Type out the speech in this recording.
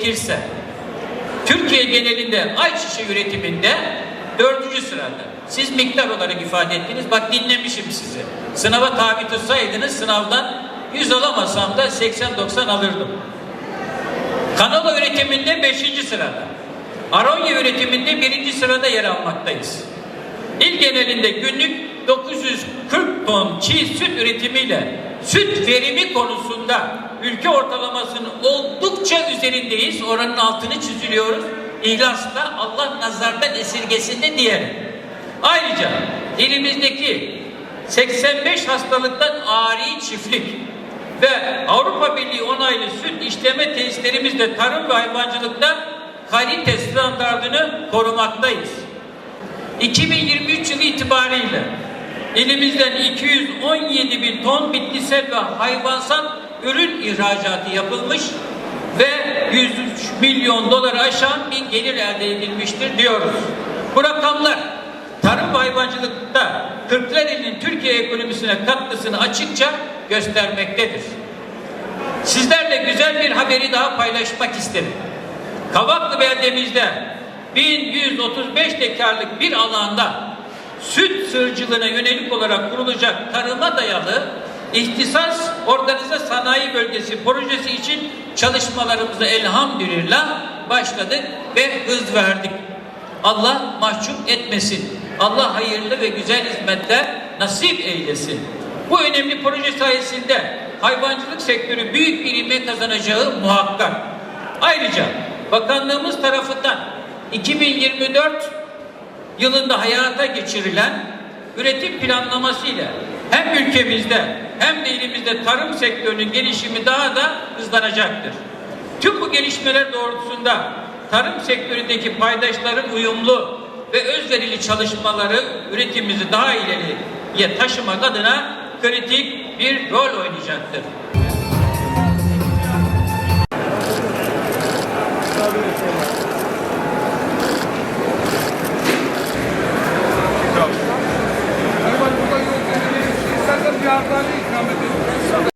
gerekirse Türkiye genelinde ayçiçeği üretiminde dördüncü sırada. Siz miktar olarak ifade ettiniz. Bak dinlemişim sizi. Sınava tabi tutsaydınız sınavdan 100 alamasam da 80-90 alırdım. Kanola üretiminde 5. sırada. Aronya üretiminde 1. sırada yer almaktayız. İl genelinde günlük 940 ton çiğ süt üretimiyle süt verimi konusunda ülke ortalamasının oldukça üzerindeyiz. Oranın altını çiziliyoruz. İhlasla Allah nazardan esirgesin de diyelim. Ayrıca ilimizdeki 85 hastalıktan ari çiftlik ve Avrupa Birliği onaylı süt işleme tesislerimizde tarım ve hayvancılıkta kalite standartını korumaktayız. 2023 yılı itibariyle ilimizden 217 bin ton bitkisel ve hayvansal ürün ihracatı yapılmış ve 103 milyon doları aşan bir gelir elde edilmiştir diyoruz. Bu rakamlar tarım ve hayvancılıkta Kırklareli'nin Türkiye ekonomisine katkısını açıkça göstermektedir. Sizlerle güzel bir haberi daha paylaşmak isterim. Kavaklı beldemizde 1135 dekarlık bir alanda süt sığırcılığına yönelik olarak kurulacak tarıma dayalı ihtisas organize sanayi bölgesi projesi için çalışmalarımıza elhamdülillah başladık ve hız verdik. Allah mahcup etmesin. Allah hayırlı ve güzel hizmetler nasip eylesin. Bu önemli proje sayesinde hayvancılık sektörü büyük bir ivme kazanacağı muhakkak. Ayrıca bakanlığımız tarafından 2024 yılında hayata geçirilen üretim planlaması ile hem ülkemizde hem de ilimizde tarım sektörünün gelişimi daha da hızlanacaktır. Tüm bu gelişmeler doğrultusunda tarım sektöründeki paydaşların uyumlu ve özverili çalışmaları üretimimizi daha ileriye taşımak adına kritik bir rol oynayacaktır. Ờ, sabe, sabe.